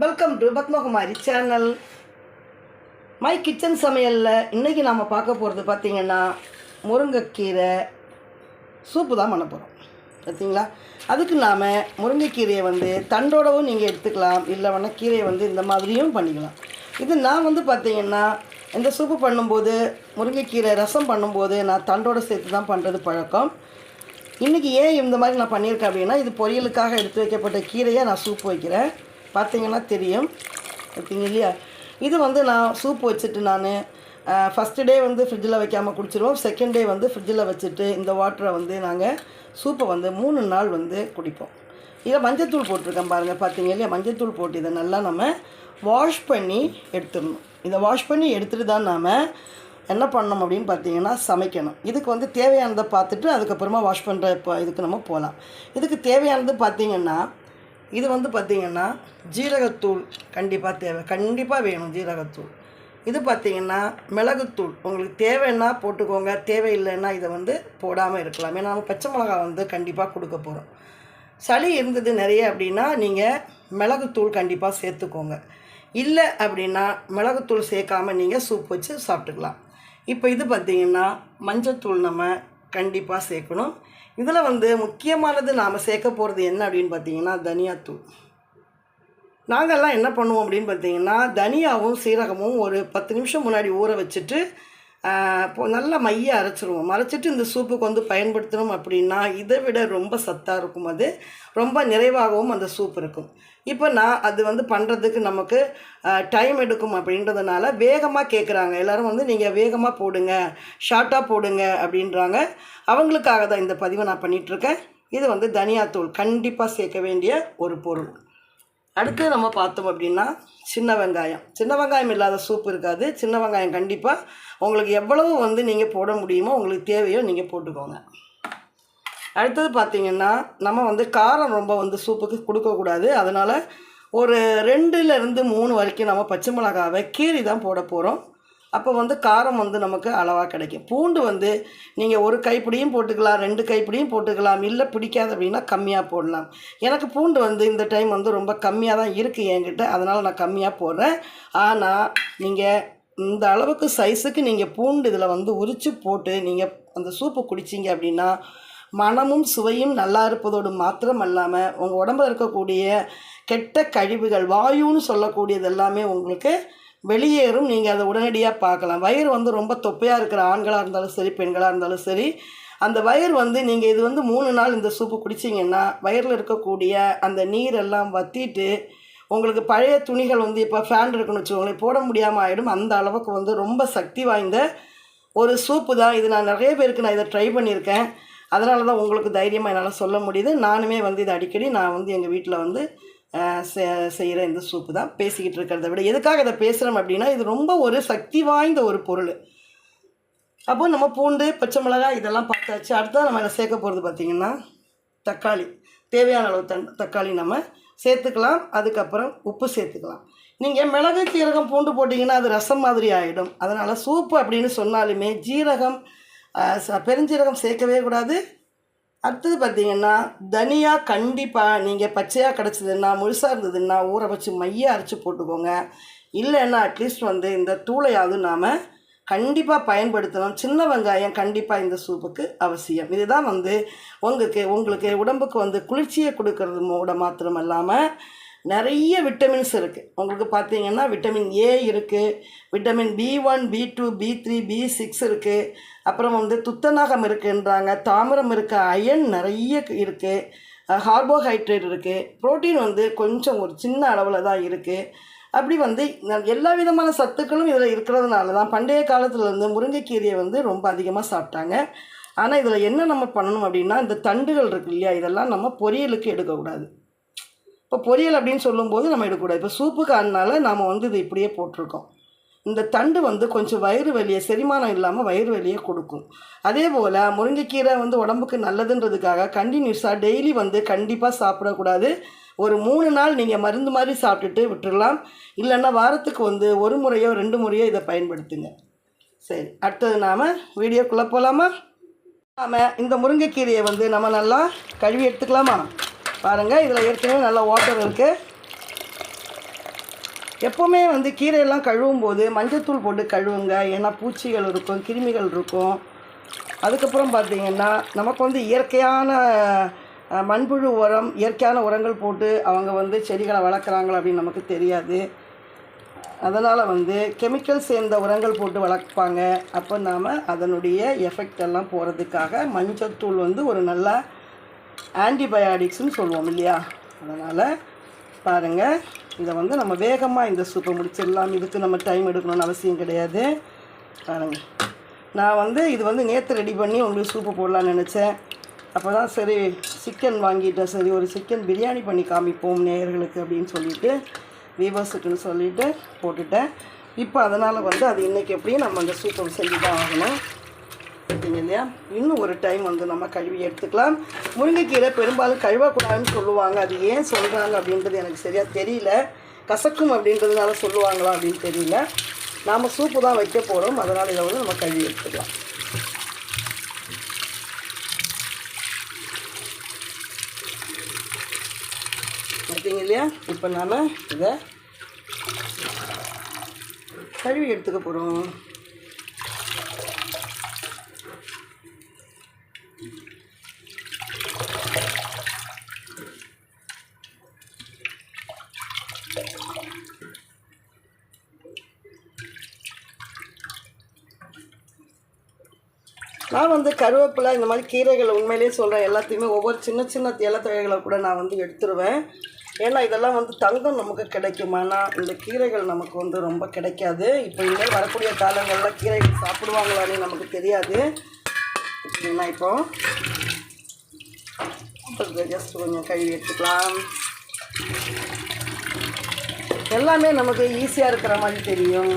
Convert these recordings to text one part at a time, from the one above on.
Welcome to Padmakumari channel my kitchen சமையலில் இன்றைக்கி நாம் பார்க்க போகிறது பார்த்திங்கன்னா முருங்கைக்கீரை சூப்பு தான் பண்ண போகிறோம் பார்த்தீங்களா? அதுக்கு நாம் முருங்கைக்கீரையை வந்து தண்டோடவும் நீங்கள் எடுத்துக்கலாம். இல்லை வேணால் கீரையை வந்து இந்த மாதிரியும் பண்ணிக்கலாம். இது நான் வந்து பார்த்திங்கன்னா இந்த சூப்பு பண்ணும்போது முருங்கைக்கீரை ரசம் பண்ணும்போது நான் தண்டோட சேர்த்து தான் பண்ணுறது பழக்கம். இன்றைக்கி ஏன் இந்த மாதிரி நான் பண்ணியிருக்கேன் அப்படின்னா இது பொரியலுக்காக எடுத்து வைக்கப்பட்ட கீரையை நான் சூப் வைக்கிறேன். பார்த்தீங்கன்னா தெரியும். பார்த்தீங்க இல்லையா? இது வந்து நான் சூப் வச்சுட்டு நான் ஃபஸ்ட்டு டே வந்து ஃப்ரிட்ஜில் வைக்காமல் குடிச்சிருவோம். செகண்ட் டே வந்து ஃப்ரிட்ஜில் வச்சுட்டு இந்த வாட்டரை வந்து நாங்கள் சூப்பை வந்து மூணு நாள் வந்து குடிப்போம். இதில் மஞ்சத்தூள் போட்டிருக்கேன் பாருங்கள் பார்த்தீங்க இல்லையா? மஞ்சத்தூள் போட்டு இதை நல்லா நம்ம வாஷ் பண்ணி எடுத்துடணும். இதை வாஷ் பண்ணி எடுத்துகிட்டு தான் நாம் என்ன பண்ணணும் அப்படின்னு பார்த்தீங்கன்னா சமைக்கணும். இதுக்கு வந்து தேவையானதை பார்த்துட்டு அதுக்கப்புறமா வாஷ் பண்ணுற இப்போ இதுக்கு நம்ம போகலாம். இதுக்கு தேவையானது பார்த்திங்கன்னா இது வந்து பார்த்திங்கன்னா ஜீரகத்தூள் கண்டிப்பாக தேவை. கண்டிப்பாக வேணும் ஜீரகத்தூள். இது பார்த்திங்கன்னா மிளகுத்தூள். உங்களுக்கு தேவைன்னா போட்டுக்கோங்க. தேவையில்லைன்னா இதை வந்து போடாமல் இருக்கலாம். ஏன்னா நம்ம பச்சை மிளகா வந்து கண்டிப்பாக கொடுக்க போகிறோம் சளி இருந்தது நிறைய அப்படின்னா நீங்கள் மிளகுத்தூள் கண்டிப்பாக சேர்த்துக்கோங்க. இல்லை அப்படின்னா மிளகுத்தூள் சேர்க்காம நீங்கள் சூப் வச்சு சாப்பிட்டுக்கலாம். இப்போ இது பார்த்திங்கன்னா மஞ்சத்தூள் நம்ம கண்டிப்பாக சேர்க்கணும். இதில் வந்து முக்கியமானது நாம் சேர்க்க போகிறது என்ன அப்படின்னு பார்த்தீங்கன்னா தனியாத்தூள் நாங்கள்லாம் என்ன பண்ணுவோம் அப்படின்னு பார்த்தீங்கன்னா தனியாவும் சீரகமும் ஒரு பத்து நிமிஷம் முன்னாடி ஊற வச்சுட்டு நல்லா மைய அரைச்சிருவோம். அரைச்சிட்டு இந்த சூப்புக்கு வந்து பயன்படுத்தணும் அப்படின்னா இதை விட ரொம்ப சத்தாக இருக்கும் அது. ரொம்ப நிறைவாகவும் அந்த சூப் இருக்கும். இப்போ நான் அது வந்து பண்ணுறதுக்கு நமக்கு டைம் எடுக்கும் அப்படின்றதுனால வேகமாக கேட்குறாங்க எல்லோரும் வந்து நீங்கள் வேகமாக போடுங்க ஷார்ட்டாக போடுங்க அப்படின்றாங்க. அவங்களுக்காக தான் இந்த பதிவை நான் பண்ணிகிட்ருக்கேன் இது வந்து தனியாத்தூள் கண்டிப்பாக சேர்க்க வேண்டிய ஒரு பொருள். அடுத்து நம்ம பார்த்தோம் அப்படின்னா சின்ன வெங்காயம். சின்ன வெங்காயம் இல்லாத சூப் இருக்காது. சின்ன வெங்காயம் கண்டிப்பாக உங்களுக்கு எவ்வளவு வந்து நீங்கள் போட முடியுமோ உங்களுக்கு தேவையோ நீங்கள் போட்டுக்கோங்க. அடுத்தது பார்த்திங்கன்னா நம்ம வந்து காரம் ரொம்ப வந்து சூப்புக்கு கொடுக்கக்கூடாது அதனால் ஒரு ரெண்டுலேருந்து மூணு வரைக்கும் நம்ம பச்சை மிளகாவை கீரி தான் போட போகிறோம் அப்போ வந்து காரம் வந்து நமக்கு அளவாக கிடைக்கும். பூண்டு வந்து நீங்கள் ஒரு கைப்பிடியும் போட்டுக்கலாம் ரெண்டு கைப்பிடியும் போட்டுக்கலாம் இல்லை பிடிக்காது அப்படின்னா கம்மியாக போடலாம். எனக்கு பூண்டு வந்து இந்த டைம் வந்து ரொம்ப கம்மியாக தான் இருக்குது என்கிட்ட. அதனால் நான் கம்மியாக போடுறேன். ஆனால் நீங்கள் இந்த அளவுக்கு சைஸுக்கு நீங்கள் பூண்டு இதில் வந்து உரித்து போட்டு நீங்கள் அந்த சூப்பு குடிச்சிங்க அப்படின்னா மனமும் சுவையும் நல்லா இருப்பதோடு மாத்திரம் அல்லாமல் உங்கள் உடம்புல இருக்கக்கூடிய கெட்ட கழிவுகள் வாயுன்னு சொல்லக்கூடியது எல்லாமே உங்களுக்கு வெளியேறும். நீங்கள் அதை உடனடியாக பார்க்கலாம். வயிறு வந்து ரொம்ப தொப்பையாக இருக்கிற ஆண்களாக இருந்தாலும் சரி பெண்களாக இருந்தாலும் சரி அந்த வயிறு வந்து நீங்கள் இது வந்து மூணு நாள் இந்த சூப்பு குடிச்சிங்கன்னா வயிறில் இருக்கக்கூடிய அந்த நீரெல்லாம் வத்திட்டு உங்களுக்கு பழைய துணிகள் வந்து இப்போ ஃபேன் இருக்குன்னு வச்சுக்கோங்களேன் போட முடியாமல் ஆகிடும் அந்த அளவுக்கு வந்து ரொம்ப சக்தி வாய்ந்த ஒரு சூப்பு தான். இது நான் நிறைய பேருக்கு நான் இதை ட்ரை பண்ணியிருக்கேன். அதனால தான் உங்களுக்கு தைரியமாக என்னால் சொல்ல முடியுது. நானுமே வந்து இதை அடிக்கடி நான் வந்து எங்கள் வீட்டில் வந்து செய்கிற இந்த சூப்பு தான். பேசிக்கிட்டு இருக்கிறத விட எதுக்காக இதை பேசுகிறோம் அப்படின்னா இது ரொம்ப ஒரு சக்தி வாய்ந்த ஒரு பொருள். அப்போ நம்ம பூண்டு பச்சை மிளகாய் இதெல்லாம் பார்த்தாச்சு. அடுத்தது நம்ம இதை சேர்க்க போகிறது பார்த்திங்கன்னா தக்காளி. தேவையான அளவு தன் தக்காளி நம்ம சேர்த்துக்கலாம். அதுக்கப்புறம் உப்பு சேர்த்துக்கலாம். நீங்கள் மிளகு சீரகம் பூண்டு போட்டிங்கன்னா அது ரசம் மாதிரி ஆகிடும் அதனால் சூப்பு அப்படின்னு சொன்னாலுமே ஜீரகம் பெருஞ்சீரகம் சேர்க்கவே கூடாது. அடுத்தது பார்த்திங்கன்னா தனியா கண்டிப்பாக நீங்கள் பச்சையாக கிடச்சிதுன்னா முழுசாக இருந்ததுன்னா ஊற வச்சு மைய அரைச்சி போட்டுக்கோங்க. இல்லைன்னா அட்லீஸ்ட் வந்து இந்த தூளையாவது நாம் கண்டிப்பாக பயன்படுத்தணும். சின்ன வெங்காயம் கண்டிப்பாக இந்த சூப்புக்கு அவசியம். இதுதான் வந்து உங்களுக்கு உங்களுக்கு உடம்புக்கு வந்து குளிர்ச்சியை கொடுக்கறது மூட மாத்திரம் இல்லாமல் நிறைய விட்டமின்ஸ் இருக்குது உங்களுக்கு பார்த்தீங்கன்னா விட்டமின் ஏ இருக்குது vitamin B one B two B three B six இருக்குது அப்புறம் வந்து துத்தநாகம் இருக்குன்றாங்க தாமிரம் இருக்குது அயன் நிறைய இருக்குது கார்போஹைட்ரேட் இருக்குது ப்ரோட்டீன் வந்து கொஞ்சம் ஒரு சின்ன அளவில் தான் இருக்குது அப்படி வந்து எல்லா விதமான சத்துக்களும் இதில் இருக்கிறதுனால தான் பண்டைய காலத்தில் வந்து முருங்கைக்கீரையை வந்து ரொம்ப அதிகமாக சாப்பிட்டாங்க. ஆனால் இதில் என்ன நம்ம பண்ணணும் அப்படின்னா இந்த தண்டுகள் இருக்கு இல்லையா இதெல்லாம் நம்ம பொரியலுக்கு எடுக்கக்கூடாது. இப்போ பொரியல் அப்படின்னு சொல்லும்போது நம்ம எடுக்கக்கூடாது. இப்போ சூப்புக்கு அதனால நாம் வந்து இது இப்படியே போட்டிருக்கோம். இந்த தண்டு வந்து கொஞ்சம் வயிறு வலியை செரிமானம் இல்லாமல் வயிறு வலியை கொடுக்கும். அதே போல் முருங்கைக்கீரை வந்து உடம்புக்கு நல்லதுன்றதுக்காக கண்டினியூஸாக டெய்லி வந்து கண்டிப்பாக சாப்பிடக்கூடாது. ஒரு மூணு நாள் நீங்கள் மருந்து மாதிரி சாப்பிட்டுட்டு விட்டுடலாம் இல்லைன்னா வாரத்துக்கு வந்து ஒரு முறையோ ரெண்டு முறையோ இதை பயன்படுத்துங்க. சரி அடுத்தது நாம் வீடியோக்குள்ளே போகலாமா நாம் இந்த முருங்கைக்கீரையை வந்து நம்ம நல்லா கழுவி எடுத்துக்கலாமா? பாருங்கள் இதில் ஏற்கனவே நல்லா வாட்டர் இருக்குது எப்போவுமே வந்து கீரையெல்லாம் கழுவும் போது மஞ்சத்தூள் போட்டு கழுவுங்க. ஏன்னா பூச்சிகள் இருக்கும் கிருமிகள் இருக்கும். அதுக்கப்புறம் பார்த்தீங்கன்னா நமக்கு வந்து இயற்கையான மண்புழு உரம் இயற்கையான உரங்கள் போட்டு அவங்க வந்து செடிகளை வளர்க்குறாங்களா அப்படின்னு நமக்கு தெரியாது. அதனால் வந்து கெமிக்கல் சேர்ந்த உரங்கள் போட்டு வளர்ப்பாங்க. அப்போ நாம் அதனுடைய எஃபெக்ட் எல்லாம் போகிறதுக்காக மஞ்சத்தூள் வந்து ஒரு நல்ல ஆன்டிபயாட்டிக்ஸ்னு சொல்லுவோம் இல்லையா? அதனால் பாருங்கள் இதை வந்து நம்ம வேகமாக இந்த சூப்பை முடிச்சிடலாம். இதுக்கு நம்ம டைம் எடுக்கணும்னு அவசியம் கிடையாது. பாருங்கள் நான் வந்து இது வந்து நேற்று ரெடி பண்ணி உங்களுக்கு சூப்பு போடலான்னு நினச்சேன். அப்போ தான் சரி சிக்கன் வாங்கிட்டேன். சரி ஒரு சிக்கன் பிரியாணி பண்ணி காமிப்போம் நேயர்களுக்கு அப்படின்னு சொல்லிட்டு வீவர்ஸுக்குன்னு சொல்லிவிட்டு போட்டுட்டேன். இப்போ அதனால் வந்து அது இன்றைக்கி எப்படியும் நம்ம அந்த சூப்பை செஞ்சு தான் ஆகணும். பார்த்தீங்க இல்லையா? இன்னும் ஒரு டைம் வந்து நம்ம கழுவி எடுத்துக்கலாம். முருங்கைக்கீரை பெரும்பாலும் கழுவக்கூடாதுன்னு சொல்லுவாங்க. அது ஏன் சொல்கிறாங்க அப்படின்றது எனக்கு சரியாக தெரியல. கசக்கும் அப்படின்றதுனால சொல்லுவாங்களா அப்படின்னு தெரியல. நாம் சூப்பு தான் வைக்க போகிறோம் அதனால் இதை வந்து நம்ம கழுவி எடுத்துக்கலாம். பார்த்தீங்க இல்லையா? இப்போ நாம் இதை கழுவி எடுத்துக்க போகிறோம் நான் வந்து கருவேப்பிலை இந்த மாதிரி கீரைகள் உண்மையிலேயே சொல்கிறேன் எல்லாத்தையுமே ஒவ்வொரு சின்ன சின்ன இலத்தழைகளை கூட நான் வந்து எடுத்துருவேன். ஏன்னா இதெல்லாம் வந்து தங்கம் நமக்கு கிடைக்குமானா இந்த கீரைகள் நமக்கு வந்து ரொம்ப கிடைக்காது. இப்போ இனிமேல் வரக்கூடிய காலங்களில் கீரைகள் சாப்பிடுவாங்களான்னு நமக்கு தெரியாது. ஏன்னா இப்போ? ஜஸ்ட் கொஞ்சம் கழுவி எடுத்துக்கலாம். எல்லாமே நமக்கு ஈஸியாக இருக்கிற மாதிரி தெரியும்.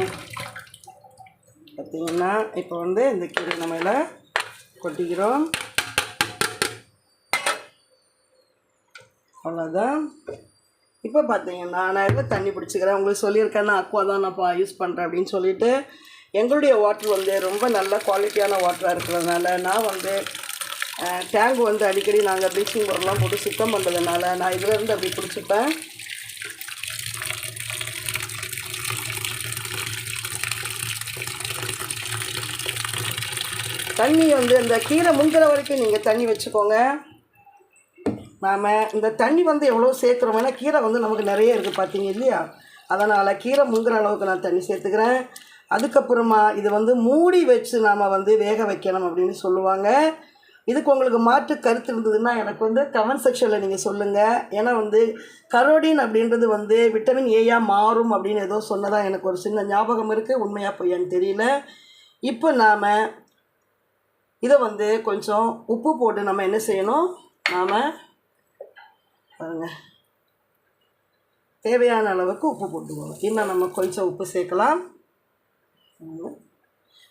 பார்த்திங்கன்னா இப்போ வந்து இந்த கீரை நம்ம கொட்டிக்கிறோம். அவ்வளோதான் இப்போ பார்த்தீங்கன்னா நான் இதில் தண்ணி பிடிச்சிக்கிறேன்? உங்களுக்கு சொல்லியிருக்கேன் நான் அக்வா தான் நான் யூஸ் பண்ணுறேன் அப்படின்னு சொல்லிட்டு. எங்களுடைய வாட்டர் வந்து ரொம்ப நல்ல குவாலிட்டியான வாட்டராக இருக்கிறதுனால நான் வந்து டேங்க் வந்து அடிக்கடி நாங்கள் ப்ளீச்சிங் பவுடர்லாம் போட்டு சுத்தம் பண்ணுறதுனால நான் இதிலேருந்து அப்படி பிடிச்சிப்பேன். தண்ணி வந்து இந்த கீரை முங்குற வரைக்கும் நீங்கள் தண்ணி வச்சுக்கோங்க. நாம் இந்த தண்ணி வந்து எவ்வளோ சேர்க்குறோம் ஏன்னா கீரை வந்து நமக்கு நிறைய இருக்குது பார்த்தீங்க இல்லையா? அதனால் கீரை முங்குற அளவுக்கு நான் தண்ணி சேர்த்துக்கிறேன். அதுக்கப்புறமா இது வந்து மூடி வச்சு நாம் வந்து வேக வைக்கணும் அப்படின்னு சொல்லுவாங்க. இதுக்கு உங்களுக்கு மாற்று கருத்து இருந்ததுன்னா எனக்கு வந்து கமெண்ட் செக்ஷனில் நீங்கள் சொல்லுங்கள் ஏன்னா வந்து கரோடின் அப்படின்றது வந்து விட்டமின் ஏயாக மாறும் அப்படின்னு ஏதோ சொன்னதாக எனக்கு ஒரு சின்ன ஞாபகம் இருக்குது உண்மையாக பொய்யான்னு தெரியல. இப்போ நாம் இதை வந்து கொஞ்சம் உப்பு போட்டு நம்ம என்ன செய்யணும்? நாம் பாருங்க. தேவையான அளவுக்கு உப்பு போட்டுக்கோங்க. இன்னும் நம்ம கொஞ்சம் உப்பு சேர்க்கலாம்.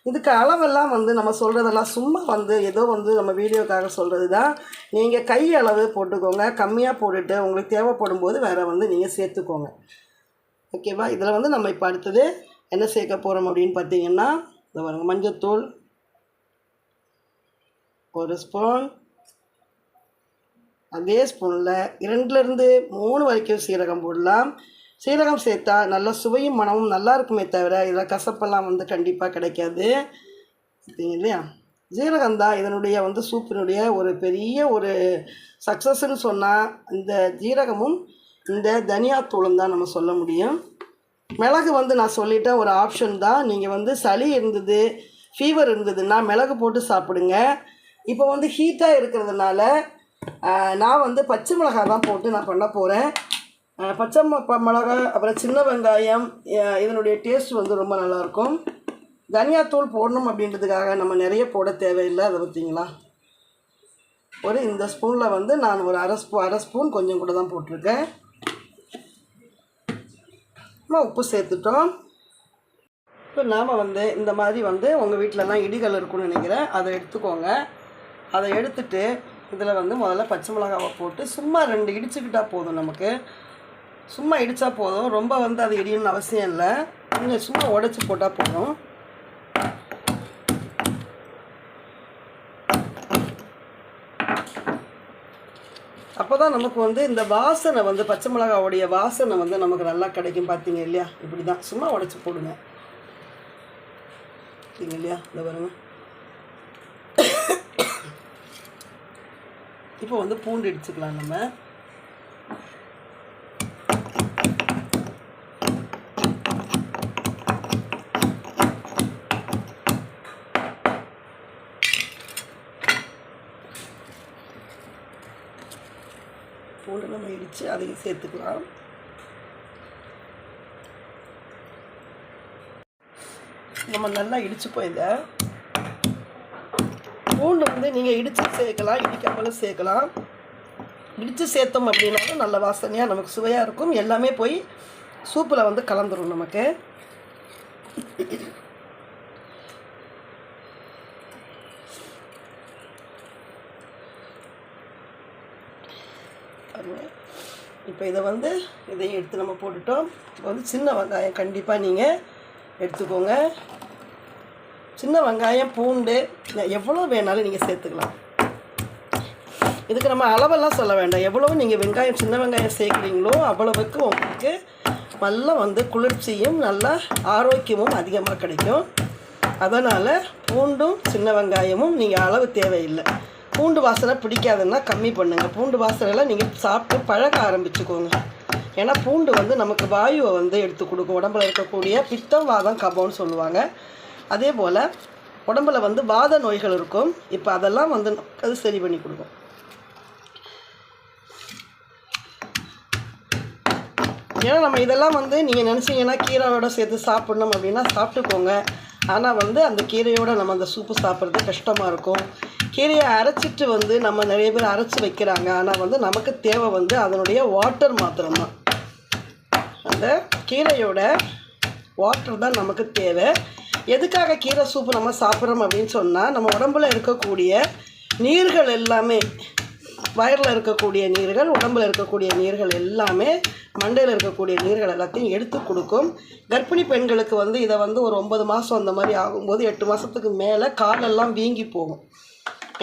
இதுக்கு அளவெல்லாம் வந்து நம்ம சொல்கிறதெல்லாம் சும்மா வந்து ஏதோ வந்து நம்ம வீடியோக்காக சொல்கிறது தான் நீங்கள் கை அளவு போட்டுக்கோங்க. கம்மியாக போட்டுட்டு உங்களுக்கு தேவைப்படும் போது வேறு வந்து நீங்கள் சேர்த்துக்கோங்க. ஓகேவா? இதில் வந்து நம்ம இப்போ அடுத்தது என்ன சேர்க்க போகிறோம் அப்படின்னு பார்த்தீங்கன்னா இந்த பாருங்கள் மஞ்சத்தூள் ஒரு ஸ்பூன் அதே ஸ்பூனில் இரண்டுலேருந்து மூணு வரைக்கும் சீரகம் போடலாம். சீரகம் சேர்த்தா நல்ல சுவையும் மனமும் நல்லா இருக்குமே தவிர இதில் கசப்பெல்லாம் வந்து கண்டிப்பாக கிடைக்காது. இல்லையா? ஜீரகம் தான் இதனுடைய வந்து சூப்பினுடைய ஒரு பெரிய ஒரு சக்ஸஸ்ன்னு சொன்னால் இந்த ஜீரகமும் இந்த தனியாத்தூளும் தான் நம்ம சொல்ல முடியும். மிளகு வந்து நான் சொல்லிட்டேன் ஒரு ஆப்ஷன் தான். நீங்கள் வந்து சளி இருந்தது ஃபீவர் இருந்ததுன்னா மிளகு போட்டு சாப்பிடுங்க. இப்போ வந்து ஹீட்டாக இருக்கிறதுனால நான் வந்து பச்சை மிளகாய் தான் போட்டு நான் பண்ண போகிறேன் பச்சை ம- மிளகாய் அப்புறம் சின்ன வெங்காயம் இதனுடைய டேஸ்ட் வந்து ரொம்ப நல்லாயிருக்கும். தனியாத்தூள் போடணும் அப்படின்றதுக்காக நம்ம நிறைய போட தேவையில்லை அதை பார்த்திங்களா ஒரு இந்த ஸ்பூனில் வந்து நான் ஒரு அரை ஸ்பூ அரை ஸ்பூன் கொஞ்சம் கூட தான் போட்டிருக்கேன். நம்ம உப்பு சேர்த்துட்டோம். இப்போ நாம் வந்து இந்த மாதிரி வந்து உங்கள் வீட்டிலலாம் இடிகள் இருக்கும்னு நினைக்கிறேன். அதை எடுத்துக்கோங்க. அதை எடுத்துட்டு இதில் வந்து முதல்ல பச்சை மிளகாவை போட்டு சும்மா ரெண்டு இடிச்சுக்கிட்டால் போதும் நமக்கு. சும்மா இடித்தா போதும். ரொம்ப வந்து அது இடியணும்னு அவசியம் இல்லை. நீங்கள் சும்மா உடச்சி போட்டால் போதும். அப்போ தான் நமக்கு வந்து இந்த வாசனை வந்து பச்சை மிளகாவுடைய வாசனை வந்து நமக்கு நல்லா கிடைக்கும். பார்த்தீங்க இல்லையா? இப்படி தான் சும்மா உடச்சி போடுங்க. பார்த்தீங்க இல்லையா? இந்த பாருங்கள் இப்போ வந்து பூண்டு இடிச்சுக்கலாம் நம்ம. பூண்டு நம்ம இடித்து அதையும் சேர்த்துக்கலாம். நம்ம நல்லா இடிச்சுப்போம் இதை. பூண்டு வந்து நீங்கள் இடித்து சேர்க்கலாம் இடிக்காமலும் சேர்க்கலாம். இடித்து சேர்த்தோம் அப்படின்னாலும் நல்ல வாசனையாக நமக்கு சுவையாக இருக்கும். எல்லாமே போய் சூப்பில் வந்து கலந்துரும் நமக்கு. இப்போ இதை வந்து இதையும் எடுத்து நம்ம போட்டுட்டோம். இப்போ வந்து சின்ன வெங்காயம் கண்டிப்பாக நீங்கள் எடுத்துக்கோங்க. சின்ன வெங்காயம் பூண்டு எவ்வளோ வேணாலும் நீங்கள் சேர்த்துக்கலாம். இதுக்கு நம்ம அளவெல்லாம் சொல்ல வேண்டாம். எவ்வளோ நீங்கள் வெங்காயம் சின்ன வெங்காயம் சேர்க்குறீங்களோ அவ்வளவுக்கு உங்களுக்கு நல்லா வந்து குளிர்ச்சியும் நல்லா ஆரோக்கியமும் அதிகமாக கிடைக்கும். அதனால் பூண்டும் சின்ன வெங்காயமும் நீங்கள் அளவு தேவையில்லை. பூண்டு வாசனை பிடிக்காதுன்னா கம்மி பண்ணுங்கள் பூண்டு வாசனைலாம் நீங்கள் சாப்பிட்டு பழக ஆரம்பிச்சுக்கோங்க. ஏன்னா பூண்டு வந்து நமக்கு வாயுவை வந்து எடுத்து கொடுக்கும். உடம்புல இருக்கக்கூடிய பித்தம் வாதம் கபம்னு சொல்லுவாங்க. அதே போல் உடம்புல வந்து வாத நோய்கள் இருக்கும். இப்போ அதெல்லாம் வந்து அது சரி பண்ணி கொடுக்கும். ஏன்னா நம்ம இதெல்லாம் வந்து நீங்கள் நினச்சிங்கன்னா கீரையோட சேர்த்து சாப்பிட்ணும் அப்படின்னா சாப்பிட்டுக்கோங்க. ஆனால் வந்து அந்த கீரையோட நம்ம அந்த சூப்பு சாப்பிட்றது கஷ்டமாக இருக்கும். கீரையை அரைச்சிட்டு வந்து நம்ம நிறைய பேர் அரைச்சி வைக்கிறாங்க. ஆனால் வந்து நமக்கு தேவை வந்து அதனுடைய வாட்டர் மாத்திரம்தான். அந்த கீரையோட வாட்டர் தான் நமக்கு தேவை. எதுக்காக கீரை சூப்பு நம்ம சாப்பிட்றோம் அப்படின்னு சொன்னால் நம்ம உடம்புல இருக்கக்கூடிய நீர்கள் எல்லாமே வயரில் இருக்கக்கூடிய நீர்கள் உடம்புல இருக்கக்கூடிய நீர்கள் எல்லாமே மண்டையில் இருக்கக்கூடிய நீர்கள் எல்லாத்தையும் எடுத்து கொடுக்கும். கர்ப்பிணி பெண்களுக்கு வந்து இதை வந்து ஒரு ஒன்பது மாதம் அந்த மாதிரி ஆகும்போது எட்டு மாதத்துக்கு மேலே காலெல்லாம் வீங்கி போகும்.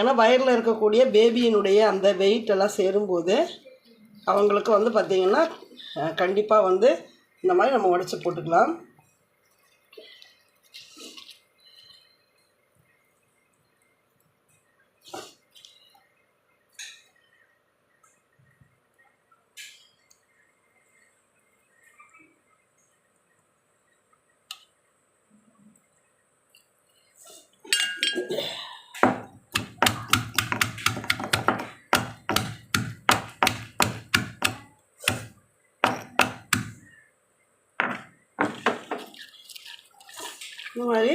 ஏன்னா வயரில் இருக்கக்கூடிய பேபியினுடைய அந்த வெயிட் எல்லாம் சேரும்போது அவங்களுக்கு வந்து பார்த்திங்கன்னா கண்டிப்பாக வந்து இந்த மாதிரி நம்ம உடச்சி போட்டுக்கலாம். இந்த மாதிரி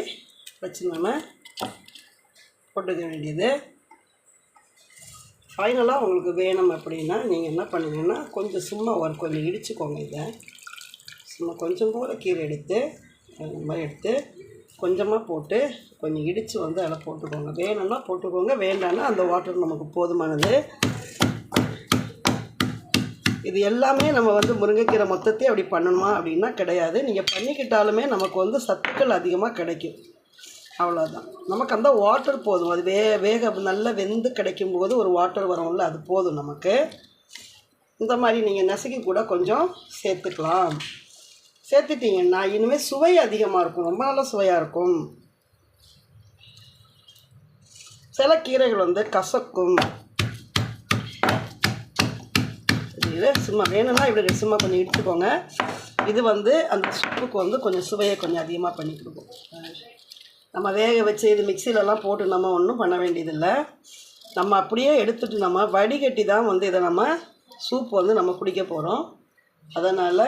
வச்சு நம்ம போட்டுக்க வேண்டியது. ஃபைனலாக உங்களுக்கு வேணும் அப்படின்னா நீங்கள் என்ன பண்ணுவீங்கன்னா கொஞ்சம் சும்மா ஒரு கொஞ்சம் இடிச்சுக்கோங்க இதை. சும்மா கொஞ்சம் கூட கீரை எடுத்து இந்த மாதிரி எடுத்து கொஞ்சமாக போட்டு கொஞ்சம் இடித்து வந்து அதில் போட்டுக்கோங்க. வேணும்னா போட்டுக்கோங்க வேண்டாம்னா அந்த வாட்டர் நமக்கு போதுமானது. இது எல்லாமே நம்ம வந்து முருங்கைக்கீரை மொத்தத்தையும் அப்படி பண்ணணுமா அப்படின்னா கிடையாது. நீங்கள் பண்ணிக்கிட்டாலுமே நமக்கு வந்து சத்துக்கள் அதிகமாக கிடைக்கும். அவ்வளோதான் நமக்கு அந்த வாட்டர் போதும். அது வே வேக நல்லா வெந்து கிடைக்கும் போது ஒரு வாட்டர் வரும்ல அது போதும் நமக்கு. இந்த மாதிரி நீங்கள் நசுக்கி கூட கொஞ்சம் சேர்த்துக்கலாம். சேர்த்துட்டிங்கன்னா இனிமேல் சுவை அதிகமாக இருக்கும். ரொம்ப நல்ல சுவையாக இருக்கும். சில கீரைகள் வந்து கசக்கும். இது சும்மா வேணும்னா இப்படி சும்மா கொஞ்சம் எடுத்துக்கோங்க. இது வந்து அந்த சூப்புக்கு வந்து கொஞ்சம் சுவையை கொஞ்சம் அதிகமாக பண்ணி கொடுக்கும். நம்ம வேக வச்சு இது மிக்சிலெலாம் போட்டு நம்ம ஒன்றும் பண்ண வேண்டியதில்லை. நம்ம அப்படியே எடுத்துட்டு நம்ம வடிகட்டி தான் வந்து இதை நம்ம சூப் வந்து நம்ம குடிக்க போகிறோம் அதனால்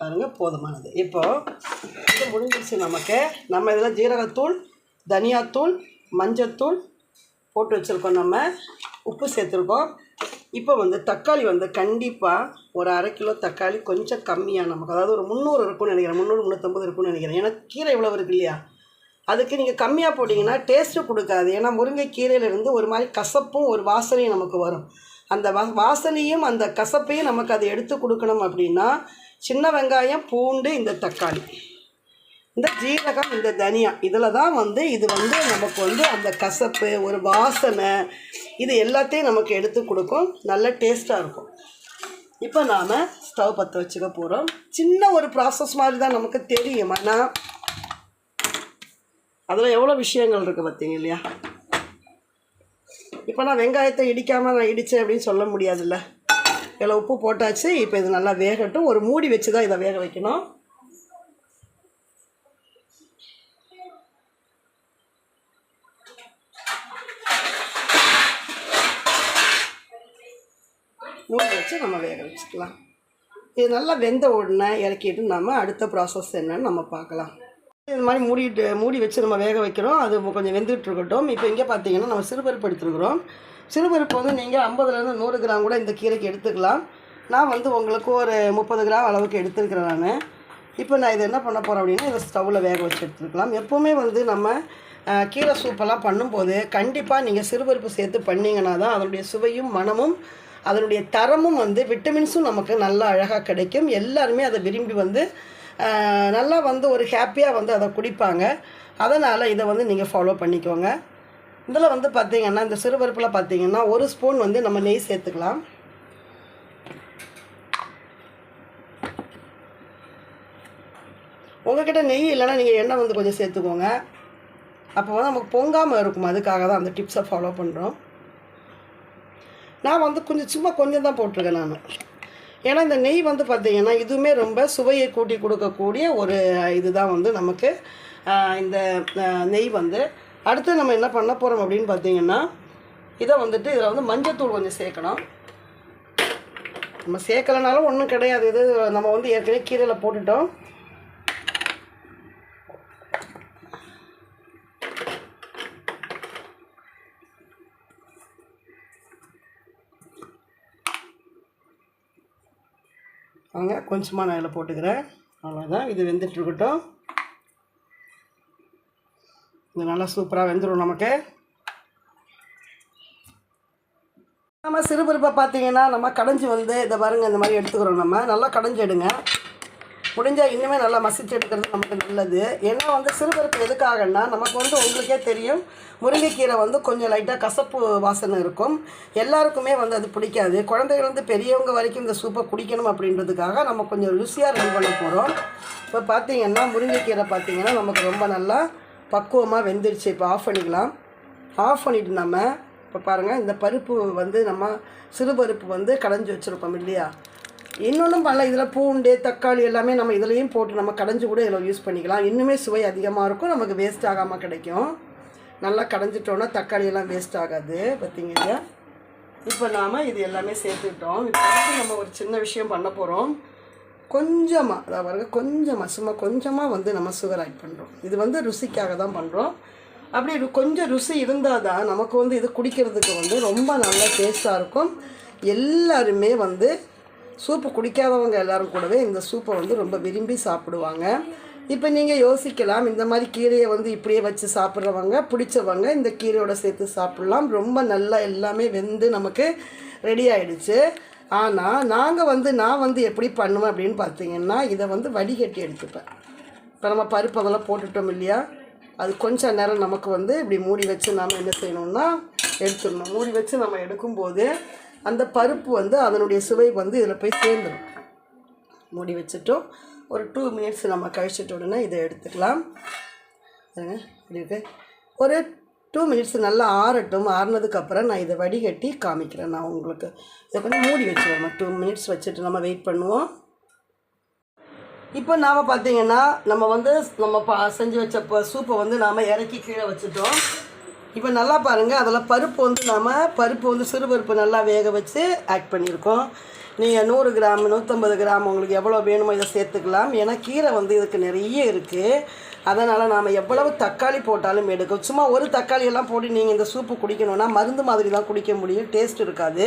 பாருங்கள் போதுமானது. இப்போது இது முடிஞ்சிருச்சு நமக்கு. நம்ம இதில் ஜீரகத்தூள் தனியாத்தூள் மஞ்சத்தூள் போட்டு வச்சுருக்கோம் நம்ம. உப்பு சேர்த்துருக்கோம். இப்போ வந்து தக்காளி வந்து கண்டிப்பாக ஒரு அரை கிலோ தக்காளி கொஞ்சம் கம்மியாக நமக்கு. அதாவது ஒரு முந்நூறு இருக்கும்னு நினைக்கிறேன். முந்நூறு முந்நூற்றம்பது இருக்கும்னு நினைக்கிறேன். ஏன்னா கீரை இவ்வளோ இருக்கு இல்லையா? அதுக்கு நீங்கள் கம்மியாக போட்டிங்கன்னா டேஸ்ட்டு கொடுக்காது. ஏன்னா முருங்கைக்கீரையிலேருந்து ஒரு மாதிரி கசப்பும் ஒரு வாசனையும் நமக்கு வரும். அந்த வா வாசனையும் அந்த கசப்பையும் நமக்கு அதை எடுத்து கொடுக்கணும் அப்படின்னா சின்ன வெங்காயம் பூண்டு இந்த தக்காளி. இந்த ஜீரகம் இந்த தனியா இதில் தான் வந்து இது வந்து நமக்கு வந்து அந்த கசப்பு ஒரு வாசனை இது எல்லாத்தையும் நமக்கு எடுத்து கொடுக்கும். நல்ல டேஸ்ட்டாக இருக்கும். இப்போ நாம் ஸ்டவ் பற்ற வச்சுக்க போகிறோம் சின்ன ஒரு ப்ராசஸ் மாதிரி தான் நமக்கு தெரியும். ஆனால் அதில் எவ்வளோ விஷயங்கள் இருக்குது பார்த்தீங்க இல்லையா? இப்போ நான் வெங்காயத்தை இடிக்காமல் நான் இடித்தேன் அப்படின்னு சொல்ல முடியாதுல்ல. இதில் உப்பு போட்டாச்சு. இப்போ இது நல்லா வேகட்டும். ஒரு மூடி வச்சு தான் இதை வேக வைக்கணும். மூடி வச்சு நம்ம வேக வச்சுக்கலாம். இது நல்லா வெந்த உடனே இறக்கிட்டு நம்ம அடுத்த ப்ராசஸ் என்னன்னு நம்ம பார்க்கலாம். இது மாதிரி மூடிட்டு மூடி வச்சு நம்ம வேக வைக்கிறோம். அது கொஞ்சம் வெந்துகிட்டு இருக்கட்டும். இப்போ இங்கே பார்த்தீங்கன்னா நம்ம சிறுபருப்பு எடுத்துருக்குறோம். சிறுபருப்பு வந்து நீங்கள் ஐம்பதுலேருந்து நூறு கிராம் கூட இந்த கீரைக்கு எடுத்துக்கலாம். நான் வந்து உங்களுக்கு ஒரு முப்பது கிராம் அளவுக்கு எடுத்துருக்கிறேன் நான். இப்போ நான் இதை என்ன பண்ண போகிறேன் அப்படின்னா இதை ஸ்டவ்வில் வேக வச்சு எடுத்துருக்கலாம். எப்போவுமே வந்து நம்ம கீரை சூப்பெல்லாம் பண்ணும்போது கண்டிப்பாக நீங்கள் சிறுபருப்பு சேர்த்து பண்ணிங்கன்னா தான் அதனுடைய சுவையும் மனமும் அதனுடைய தரமும் வந்து விட்டமின்ஸும் நமக்கு நல்லா அழகாக கிடைக்கும். எல்லாருமே அதை விரும்பி வந்து நல்லா வந்து ஒரு ஹாப்பியாக வந்து அதை குடிப்பாங்க. அதனால் இதை வந்து நீங்கள் ஃபாலோ பண்ணிக்கோங்க. இதில் வந்து பார்த்தீங்கன்னா இந்த சிறுபருப்பில் பார்த்தீங்கன்னா ஒரு ஸ்பூன் வந்து நம்ம நெய் சேர்த்துக்கலாம். உங்கள்கிட்ட நெய் இல்லைன்னா நீங்கள் எண்ணெய் வந்து கொஞ்சம் சேர்த்துக்கோங்க. அப்போ வந்து நமக்கு பொங்காமல் இருக்கும்? அதுக்காக தான் அந்த டிப்ஸை ஃபாலோ பண்ணுறோம் நான் வந்து கொஞ்சம் சும்மா கொஞ்சம் தான் போட்டிருக்கேன் நான். ஏன்னா இந்த நெய் வந்து பார்த்திங்கன்னா இதுவுமே ரொம்ப சுவையை கூட்டி கொடுக்கக்கூடிய ஒரு இதுதான் வந்து நமக்கு இந்த நெய் வந்து. அடுத்து நம்ம என்ன பண்ண போகிறோம் அப்படின்னு பார்த்தீங்கன்னா இதை வந்துட்டு இதில் வந்து மஞ்சத்தூள் கொஞ்சம் சேர்க்கணும். நம்ம சேர்க்கலனாலும் ஒன்றும் கிடையாது. இது நம்ம வந்து ஏற்கனவே கீரையில் போட்டுட்டோம். வாங்க கொஞ்சமாக நான் இதில் போட்டுக்கிறேன். அவ்வளோதான் இது வெந்துட்டுருக்கட்டும் இது நல்லா சூப்பராக வெந்துடும் நமக்கு. நம்ம சிறுபருப்பை பார்த்தீங்கன்னா நம்ம கடைஞ்சி வந்து இதை பாருங்கள் இந்த மாதிரி எடுத்துக்கிறோம் நம்ம. நல்லா கடைஞ்சி எடுங்க. முடிஞ்சால் இன்னுமே நல்லா மசிச்சு எடுக்கிறது நமக்கு நல்லது. ஏன்னா வந்து சிறுபருப்பு எதுக்காகன்னா நமக்கு வந்து உங்களுக்கே தெரியும். முருங்கைக்கீரை வந்து கொஞ்சம் லைட்டாக கசப்பு வாசனை இருக்கும். எல்லாருக்குமே வந்து அது பிடிக்காது. குழந்தைகள் பெரியவங்க வரைக்கும் இந்த சூப்பை குடிக்கணும் அப்படின்றதுக்காக நம்ம கொஞ்சம் ருசியாக ரெடி பண்ண போகிறோம் இப்போ பார்த்தீங்கன்னா முருங்கைக்கீரை பார்த்தீங்கன்னா நமக்கு ரொம்ப நல்லா பக்குவமாக வெந்துருச்சு. இப்போ ஆஃப் பண்ணிக்கலாம். ஆஃப் பண்ணிவிட்டு நம்ம இப்போ பாருங்கள் இந்த பருப்பு வந்து நம்ம சிறுபருப்பு வந்து கடைஞ்சி வச்சுருப்போம் இல்லையா? இன்னொன்றும் பண்ணல. இதில் பூண்டு தக்காளி எல்லாமே நம்ம இதுலேயும் போட்டு நம்ம கடைஞ்சி கூட இதில் யூஸ் பண்ணிக்கலாம். இன்னுமே சுவை அதிகமாக இருக்கும். நமக்கு வேஸ்ட் ஆகாமல் கிடைக்கும். நல்லா கடைஞ்சிட்டோன்னா தக்காளி எல்லாம் வேஸ்ட் ஆகாது. பார்த்தீங்க இல்லையா? இப்போ நாம் இது எல்லாமே சேர்த்துக்கிட்டோம். இப்போ நம்ம ஒரு சின்ன விஷயம் பண்ண போகிறோம் கொஞ்சமாக அதாவது பாருங்க கொஞ்சமாக சும்மா கொஞ்சமாக வந்து நம்ம சுகர் ஆட் பண்ணுறோம் இது வந்து ருசிக்காக தான் பண்ணுறோம் அப்படி கொஞ்சம் ருசி இருந்தால் தான் நமக்கு வந்து இது குடிக்கிறதுக்கு வந்து ரொம்ப நல்லா டேஸ்ட்டாக இருக்கும். எல்லாருமே வந்து சூப்பு குடிக்காதவங்க எல்லாரும் கூடவே இந்த சூப்பை வந்து ரொம்ப விரும்பி சாப்பிடுவாங்க. இப்போ நீங்கள் யோசிக்கலாம் இந்த மாதிரி கீரையை வந்து இப்படியே வச்சு சாப்பிட்றவங்க பிடிச்சவங்க இந்த கீரையோட சேர்த்து சாப்பிட்லாம். ரொம்ப நல்லா எல்லாமே வெந்து நமக்கு ரெடி ஆகிடுச்சு ஆனால் நாங்கள் வந்து நான் வந்து எப்படி பண்ணுவேன் அப்படின்னு பார்த்தீங்கன்னா இதை வந்து வடிகட்டி எடுத்துப்பேன். இப்போ நம்ம பருப்பு அதெல்லாம் போட்டுட்டோம் இல்லையா? அது கொஞ்சம் நேரம் நமக்கு வந்து இப்படி மூடி வச்சு நாம் என்ன செய்யணும்னா எடுத்துடணும். மூடி வச்சு நம்ம எடுக்கும்போது அந்த பருப்பு வந்து அதனுடைய சுவை வந்து இதில் போய் சேர்ந்துடும் மூடி வச்சுட்டோம். ஒரு டூ மினிட்ஸ் நம்ம கழிச்சிட்ட உடனே இதை எடுத்துக்கலாம். இப்படி இருக்கு? ஒரு டூ மினிட்ஸ் நல்லா ஆறட்டும். ஆறுனதுக்கப்புறம் நான் இதை வடிகட்டி காமிக்கிறேன். நான் உங்களுக்கு இதை கொஞ்சம் மூடி வச்சுருவோம் டூ மினிட்ஸ் வச்சுட்டு நம்ம வெயிட் பண்ணுவோம். இப்போ நாம் பார்த்தீங்கன்னா நம்ம வந்து நம்ம பா செஞ்சு வச்ச ப சூப்பை வந்து நாம் இறக்கி கீழே வச்சுட்டோம். இப்போ நல்லா பாருங்கள் அதில் பருப்பு வந்து நாம் பருப்பு வந்து சிறுபருப்பு நல்லா வேக வச்சு ஆட் பண்ணியிருக்கோம் நீங்கள் நூறு கிராம் நூற்றம்பது கிராம் உங்களுக்கு எவ்வளோ வேணுமோ இதை சேர்த்துக்கலாம். ஏன்னா கீரை வந்து இதுக்கு நிறைய இருக்குது அதனால் நாம் எவ்வளவு தக்காளி போட்டாலும் எடுக்கும் சும்மா ஒரு தக்காளியெல்லாம் போட்டு நீங்கள் இந்த சூப்பு குடிக்கணும்னா மருந்து மாதிரி தான் குடிக்க முடியும். டேஸ்ட் இருக்காது.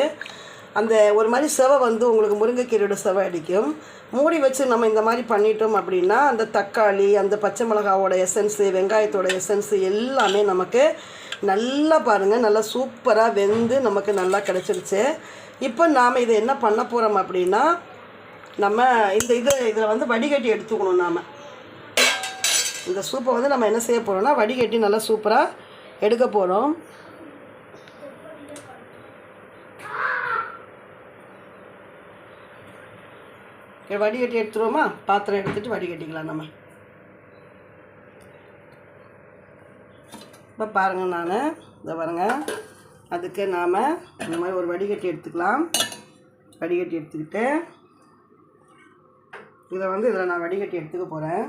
அந்த ஒரு மாதிரி செவை வந்து உங்களுக்கு முருங்கைக்கீரையோட செவை அடிக்கும். மூடி வச்சு நம்ம இந்த மாதிரி பண்ணிட்டோம் அப்படின்னா அந்த தக்காளி அந்த பச்சை மிளகாவோட எசன்ஸு வெங்காயத்தோட எசன்ஸு எல்லாமே நமக்கு நல்லா பாருங்கள் நல்லா சூப்பராக வெந்து நமக்கு நல்லா கிடச்சிருச்சு. இப்போ நாம் இதை என்ன பண்ண போகிறோம் அப்படின்னா நம்ம இந்த இது இதில் வந்து வடிகட்டி எடுத்துக்கணும் நாம். இந்த சூப்பை வந்து நம்ம என்ன செய்ய போகிறோம்னா வடிகட்டி நல்லா சூப்பராக எடுக்க போகிறோம் வடிகட்டி எடுத்துருவோமா? பாத்திரம் எடுத்துகிட்டு வடிகட்டிக்கலாம் நம்ம. இப்போ பாருங்கள் நான். இதை பாருங்கள் அதுக்கு நாம் இந்த மாதிரி ஒரு வடிகட்டி எடுத்துக்கலாம். வடிகட்டி எடுத்துக்கிட்டு இதை வந்து இதில் நான் வடிகட்டி எடுத்துக்க போகிறேன்.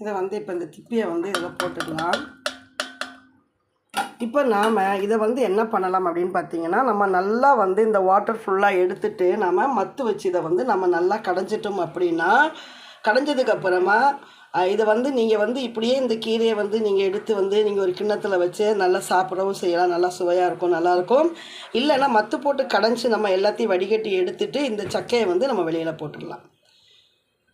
இதை வந்து இப்போ இந்த திப்பியை வந்து இதில் போட்டுக்கலாம். இப்போ நாம் இதை வந்து என்ன பண்ணலாம் அப்படின்னு பார்த்தீங்கன்னா நம்ம நல்லா வந்து இந்த வாட்டர் ஃபுல்லாக எடுத்துகிட்டு நம்ம மத்து வச்சு இதை வந்து நம்ம நல்லா கடைஞ்சிட்டோம் அப்படின்னா கடைஞ்சதுக்கு அப்புறமா இதை வந்து நீங்கள் வந்து இப்படியே இந்த கீரையை வந்து நீங்கள் எடுத்து வந்து நீங்கள் ஒரு கிண்ணத்தில் வச்சு நல்லா சாப்பிடவும் செய்யலாம். நல்லா சுவையாக இருக்கும் நல்லாயிருக்கும் இல்லைன்னா மத்து போட்டு கடைஞ்சி நம்ம எல்லாத்தையும் வடிகட்டி எடுத்துகிட்டு இந்த சக்கையை வந்து நம்ம வெளியில் போட்டுடலாம்.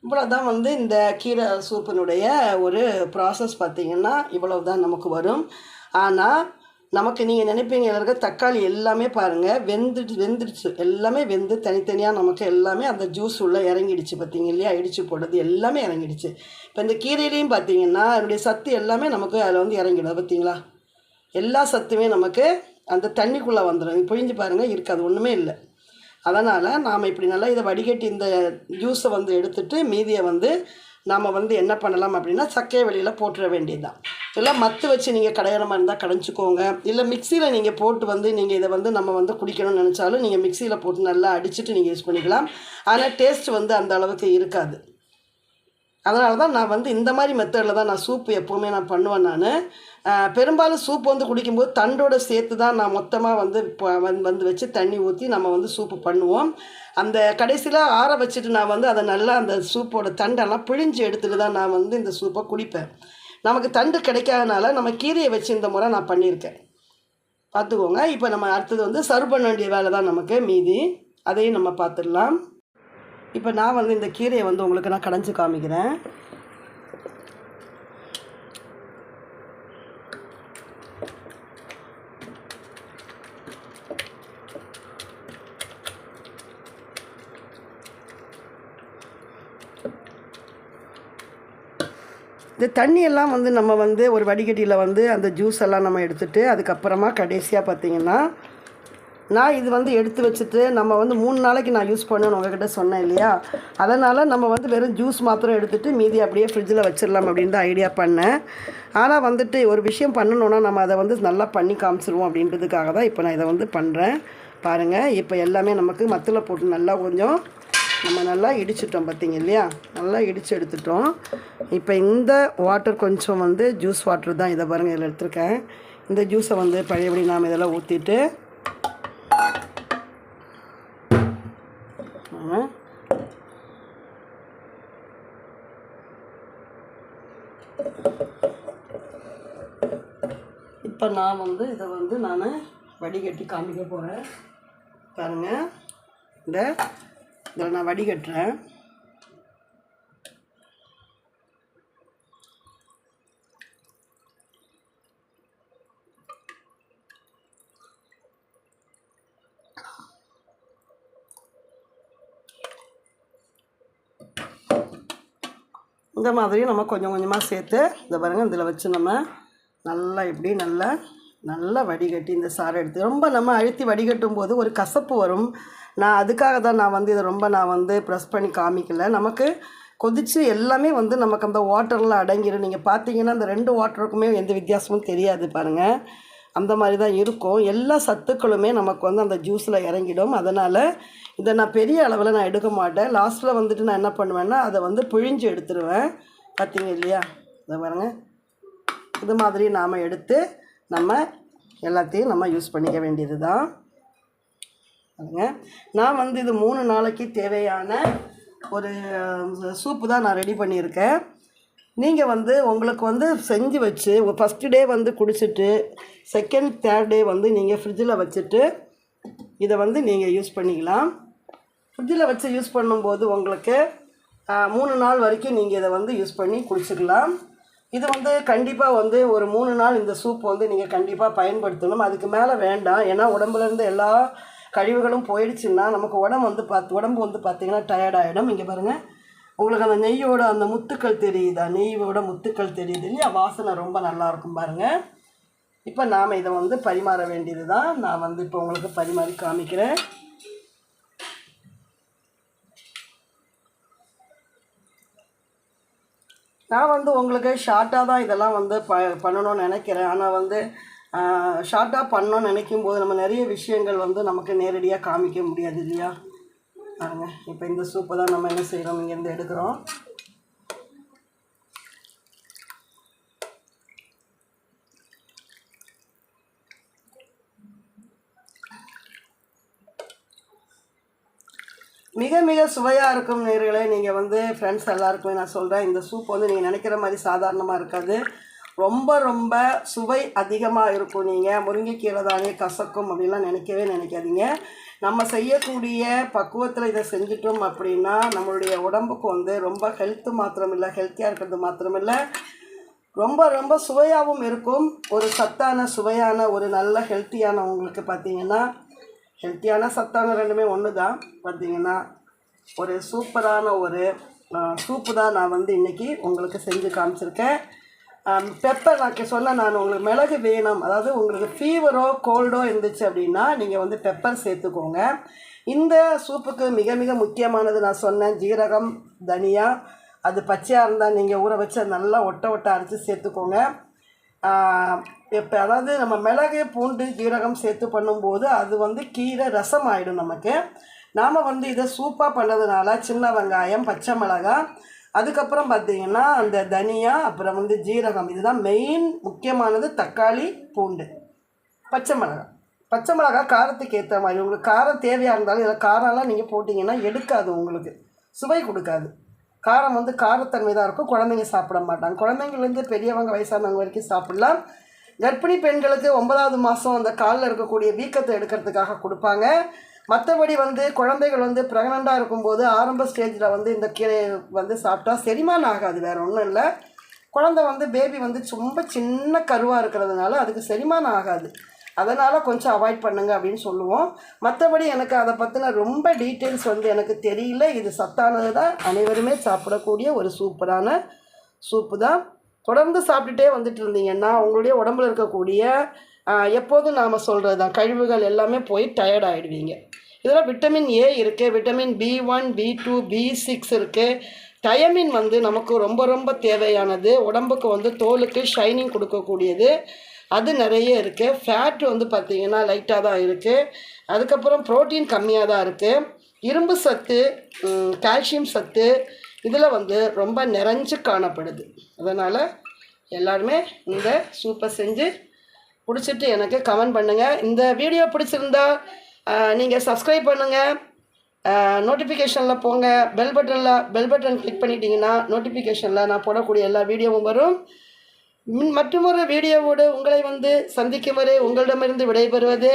இவ்வளோ தான் வந்து இந்த கீரை சூப்பினுடைய ஒரு ப்ராசஸ் பார்த்திங்கன்னா இவ்வளவு தான் நமக்கு வரும். ஆனால் நமக்கு நீங்கள் நினைப்பீங்க எல்லாருக்கும் தக்காளி எல்லாமே பாருங்கள் வெந்துடு வெந்துடுச்சு எல்லாமே வெந்து தனித்தனியாக நமக்கு எல்லாமே அந்த ஜூஸ் உள்ளே இறங்கிடுச்சு பார்த்தீங்க இல்லையா? இடிச்சு போடுறது எல்லாமே இறங்கிடுச்சு. இப்போ இந்த கீரையிலையும் பார்த்தீங்கன்னா அதனுடைய சத்து எல்லாமே நமக்கு அதில் வந்து இறங்கிடும். பார்த்தீங்களா? எல்லா சத்துமே நமக்கு அந்த தண்ணிக்குள்ளே வந்துடும் பிழிஞ்சு பாருங்கள் இருக்காது ஒன்றுமே இல்லை. அதனால் நாம் இப்படி நல்லா இதை வடிகட்டி இந்த ஜூஸை வந்து எடுத்துட்டு மீதியை வந்து நாம் வந்து என்ன பண்ணலாம் அப்படின்னா சக்கையை வெளியில் போட்டுற வேண்டியதுதான். இல்லை மத்து வச்சு நீங்கள் கடையிற மாதிரி இருந்தால் கடைஞ்சிக்கோங்க. இல்லை மிக்சியில் நீங்கள் போட்டு வந்து நீங்கள் இதை வந்து நம்ம வந்து குடிக்கணும்னு நினச்சாலும் நீங்கள் மிக்சியில் போட்டு நல்லா அடிச்சுட்டு நீங்கள் யூஸ் பண்ணிக்கலாம். ஆனால் டேஸ்ட் வந்து அந்த அளவுக்கு இருக்காது. அதனால தான் நான் வந்து இந்த மாதிரி மெத்தடில் தான் நான் சூப்பு எப்போவுமே நான் பண்ணுவேன் நான். பெரும்பாலும் சூப் வந்து குடிக்கும்போது தண்டோட சேர்த்து தான் நான் மொத்தமாக வந்து இப்போ வந்து வந்து வச்சு தண்ணி ஊற்றி நம்ம வந்து சூப்பு பண்ணுவோம். அந்த கடைசியில் ஆற வச்சுட்டு நான் வந்து அதை நல்லா அந்த சூப்போட தண்டெல்லாம் பிழிஞ்சு எடுத்துகிட்டு தான் நான் வந்து இந்த சூப்பை குடிப்பேன். நமக்கு தண்டு கிடைக்காதனால நம்ம கீரையை வச்சு இந்த முறை நான் பண்ணியிருக்கேன். பார்த்துக்கோங்க. இப்போ நம்ம அடுத்தது வந்து சர்வ் பண்ண வேண்டிய வேலை தான் நமக்கு மீதி. அதையும் நம்ம பார்த்துடலாம். இப்போ நான் வந்து இந்த கீரையை வந்து உங்களுக்கு நான் கடைஞ்சி காமிக்கிறேன். இந்த தண்ணியெல்லாம் வந்து நம்ம வந்து ஒரு வடிகட்டியில் வந்து அந்த ஜூஸ் எல்லாம் நம்ம எடுத்துகிட்டு அதுக்கப்புறமா கடைசியாக பார்த்தீங்கன்னா நான் இது வந்து எடுத்து வச்சுட்டு நம்ம வந்து மூணு நாளைக்கு நான் யூஸ் பண்ணணும்னு உங்ககிட்ட சொன்னேன் இல்லையா? அதனால் நம்ம வந்து வெறும் ஜூஸ் மாத்திரம் எடுத்துகிட்டு மீதி அப்படியே ஃப்ரிட்ஜில் வச்சிடலாம் அப்படின்னு தான் ஐடியா பண்ணேன். ஆனால் வந்துட்டு ஒரு விஷயம் பண்ணணுன்னா நம்ம அதை வந்து நல்லா பண்ணி காமிச்சிருவோம் அப்படின்றதுக்காக தான் இப்போ நான் இதை வந்து பண்ணுறேன் பாருங்கள் இப்போ எல்லாமே நமக்கு மத்தில் போட்டு நல்லா கொஞ்சம் நம்ம நல்லா இடிச்சிட்டோம் பார்த்தீங்க இல்லையா? நல்லா இடித்து எடுத்துட்டோம். இப்போ இந்த வாட்டர் கொஞ்சம் வந்து ஜூஸ் வாட்டர் தான் இதை பாருங்கள் இதில் எடுத்திருக்கேன். இந்த ஜூஸை வந்து பழையபடி நாம் இதெல்லாம் ஊற்றிட்டு இப்போ நான் வந்து இதை வந்து நான் வடிகட்டி காமிக்க போகிறேன். பாருங்கள் இந்த இதில் நான் வடிகட்டுறேன். இந்த மாதிரி நம்ம கொஞ்சம் கொஞ்சமாக சேர்த்து இந்த பாருங்கள் இதில் வச்சு நம்ம நல்லா இப்படி நல்லா நல்லா வடிகட்டி இந்த சாறை எடுத்து ரொம்ப நம்ம அழுத்தி வடிகட்டும் போது ஒரு கசப்பு வரும். நான் அதுக்காக தான் நான் வந்து இதை ரொம்ப நான் வந்து ப்ரெஸ் பண்ணி காமிக்கல. நமக்கு கொதித்து எல்லாமே வந்து நமக்கு அந்த வாட்டரில் அடங்கிடும் நீங்கள் பார்த்தீங்கன்னா அந்த ரெண்டு வாட்டருக்குமே எந்த வித்தியாசமும் தெரியாது பாருங்கள் அந்த மாதிரி தான் இருக்கும். எல்லா சத்துக்களுமே நமக்கு வந்து அந்த ஜூஸில் இறங்கிடும். அதனால் இதை நான் பெரிய அளவில் நான் எடுக்க மாட்டேன். லாஸ்ட்டில் வந்துட்டு நான் என்ன பண்ணுவேன்னா அதை வந்து பிழிஞ்சு எடுத்துருவேன். பார்த்தீங்க இல்லையா? இதை பாருங்கள் இது மாதிரி நாம் எடுத்து நம்ம எல்லாத்தையும் நம்ம யூஸ் பண்ணிக்க வேண்டியது தான் பாருங்க. நான் வந்து இது மூணு நாளைக்கு தேவையான ஒரு சூப்பு தான் நான் ரெடி பண்ணியிருக்கேன். நீங்கள் வந்து உங்களுக்கு வந்து செஞ்சு வச்சு ஃபஸ்ட்டு டே வந்து குடிச்சிட்டு செகண்ட் தேர்ட் டே வந்து நீங்கள் ஃப்ரிட்ஜில் வச்சுட்டு இதை வந்து நீங்கள் யூஸ் பண்ணிக்கலாம். ஃப்ரிட்ஜில் வச்சு யூஸ் பண்ணும்போது உங்களுக்கு மூணு நாள் வரைக்கும் நீங்கள் இதை வந்து யூஸ் பண்ணி குடிச்சிக்கலாம். இது வந்து கண்டிப்பாக வந்து ஒரு மூணு நாள் இந்த சூப் வந்து நீங்கள் கண்டிப்பாக பயன்படுத்தணும். அதுக்கு மேலே வேண்டாம். ஏன்னா உடம்புலேருந்து எல்லா கழிவுகளும் போயிடுச்சுன்னா நமக்கு உடம்பு வந்து பார்த்து உடம்பு வந்து பார்த்திங்கன்னா டயர்ட் ஆகிடும் இங்கே பாருங்கள் உங்களுக்கு அந்த நெய்யோட அந்த முத்துக்கள் தெரியுதா? நெய்யோட முத்துக்கள் தெரியுது இல்லையா? வாசனை ரொம்ப நல்லா இருக்கும் பாருங்கள் இப்போ நாம் இதை வந்து பரிமாற வேண்டியது தான் நான் வந்து இப்போ உங்களுக்கு பரிமாறி காமிக்கிறேன். நான் வந்து உங்களுக்கு ஷார்ட்டாக தான் இதெல்லாம் வந்து ப பண்ணணும்னு நினைக்கிறேன். ஆனால் வந்து ஷார்ட்டாக பண்ணணும்னு நினைக்கும் போது நம்ம நிறைய விஷயங்கள் வந்து நமக்கு நேரடியாக காமிக்க முடியாது இல்லையா? பாருங்க. இப்போ இந்த சூப்பை தான் நம்ம என்ன செய்கிறோம் இங்கேருந்து எடுக்கிறோம். மிக மிக சுவையாக இருக்கும் நேர்களை. நீங்கள் வந்து ஃப்ரெண்ட்ஸ் எல்லாருக்குமே நான் சொல்கிறேன் இந்த சூப் வந்து நீங்கள் நினைக்கிற மாதிரி சாதாரணமாக இருக்காது. ரொம்ப ரொம்ப சுவை அதிகமாக இருக்கும் நீங்கள் முருங்கைக்கீரை தானே கசக்கும் அப்படின்லாம் நினைக்கவே நினைக்காதீங்க. நம்ம செய்யக்கூடிய பக்குவத்தில் இதை செஞ்சிட்டோம் அப்படின்னா நம்மளுடைய உடம்புக்கு வந்து ரொம்ப ஹெல்த்து மாத்திரம் இல்லை ஹெல்த்தியாக இருக்கிறது மாத்திரம் இல்லை ரொம்ப ரொம்ப சுவையாகவும் இருக்கும். ஒரு சத்தான சுவையான ஒரு நல்ல ஹெல்த்தியான உங்களுக்கு பார்த்தீங்கன்னா ஹெல்த்தியான சத்தான ரெண்டுமே ஒன்று தான் பார்த்தீங்கன்னா ஒரு சூப்பரான ஒரு சூப்பு தான் நான் வந்து இன்றைக்கி உங்களுக்கு செஞ்சு காமிச்சிருக்கேன். பெப்பர் நான் சொன்ன நான் உங்களுக்கு மிளகு வேணும். அதாவது உங்களுக்கு ஃபீவரோ கோல்டோ இருந்துச்சு அப்படின்னா நீங்கள் வந்து பெப்பர் சேர்த்துக்கோங்க. இந்த சூப்புக்கு மிக மிக முக்கியமானது நான் சொன்னேன். ஜீரகம் தனியா அது பச்சையாக இருந்தால் நீங்கள் ஊற வச்சு அதை நல்லா ஒட்ட ஒட்ட அரைச்சி சேர்த்துக்கோங்க. இப்போ அதாவது நம்ம மிளகு பூண்டு ஜீரகம் சேர்த்து பண்ணும்போது அது வந்து கீரை ரசம் ஆகிடும் நமக்கு. நாம் வந்து இதை சூப்பாக பண்ணதுனால சின்ன வெங்காயம் பச்சை மிளகாய் அதுக்கப்புறம் பார்த்தீங்கன்னா அந்த தனியா அப்புறம் வந்து ஜீரகம். இதுதான் மெயின் முக்கியமானது தக்காளி பூண்டு. பச்சை மிளகாய் பச்சை மிளகாய் காரத்துக்கு ஏற்ற மாதிரி. உங்களுக்கு காரம் தேவையாக இருந்தாலும் இதில் காரம்லாம் நீங்கள் போட்டிங்கன்னா எடுக்காது உங்களுக்கு. சுவை கொடுக்காது. காரம் வந்து காரத்தன்மை தான் இருக்கும். குழந்தைங்க சாப்பிட மாட்டாங்க. குழந்தைங்கலேருந்து பெரியவங்க வயசானவங்க வரைக்கும் சாப்பிடலாம். கர்ப்பிணி பெண்களுக்கு ஒன்பதாவது மாதம் அந்த காலில் இருக்கக்கூடிய வீக்கத்தை எடுக்கிறதுக்காக கொடுப்பாங்க. மற்றபடி வந்து குழந்தைகள் வந்து ப்ரெக்னெண்ட்டாக இருக்கும்போது ஆரம்ப ஸ்டேஜில் வந்து இந்த கீரையை வந்து சாப்பிட்டா செரிமானம் ஆகாது வேறு ஒன்றும் இல்லை. குழந்தை வந்து பேபி வந்து ரொம்ப சின்ன கருவாக இருக்கிறதுனால அதுக்கு செரிமானம் ஆகாது. அதனால் கொஞ்சம் அவாய்ட் பண்ணுங்க அப்படின்னு சொல்லுவோம். மற்றபடி எனக்கு அதை பற்றின ரொம்ப டீட்டெயில்ஸ் வந்து எனக்கு தெரியல. இது சத்தானது தான் அனைவருமே சாப்பிடக்கூடிய ஒரு சூப்பரான சூப்பு தான் தொடர்ந்து சாப்பிட்டுட்டே வந்துட்டு இருந்தீங்கன்னா உங்களுடைய உடம்புல இருக்கக்கூடிய எப்போதும் நாம் சொல்கிறது தான் கழிவுகள் எல்லாமே போய் டயர்ட் ஆகிடுவீங்க இதில் விட்டமின் ஏ இருக்குது vitamin B one B two B six இருக்குது டயமின் வந்து நமக்கு ரொம்ப ரொம்ப தேவையானது. உடம்புக்கு வந்து தோலுக்கு ஷைனிங் கொடுக்கக்கூடியது. அது நிறைய இருக்குது ஃபேட் வந்து பார்த்திங்கன்னா லைட்டாக தான் இருக்குது அதுக்கப்புறம் ப்ரோட்டீன் கம்மியாக தான் இருக்குது இரும்பு சத்து கால்சியம் சத்து இதில் வந்து ரொம்ப நிறைஞ்சு காணப்படுது. அதனால் எல்லாருமே இந்த சூப்பை செஞ்சு பிடிச்சிட்டு எனக்கு கமெண்ட் பண்ணுங்கள் இந்த வீடியோ பிடிச்சிருந்தா நீங்கள் சப்ஸ்கிரைப் பண்ணுங்கள் நோட்டிஃபிகேஷனில் போங்க. பெல் பட்டனில் பெல் பட்டன் கிளிக் பண்ணிட்டீங்கன்னா நோட்டிஃபிகேஷனில் நான் போடக்கூடிய எல்லா வீடியோவும் வரும். மற்றொரு வீடியோவோடு உங்களை வந்து சந்திக்கும் வரை உங்களிடமிருந்து விடைபெறுவது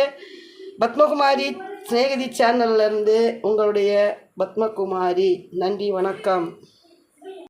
பத்மகுமாரி சிநேகிதி சேனல்லேருந்து உங்களுடைய பத்மகுமாரி. நன்றி வணக்கம்.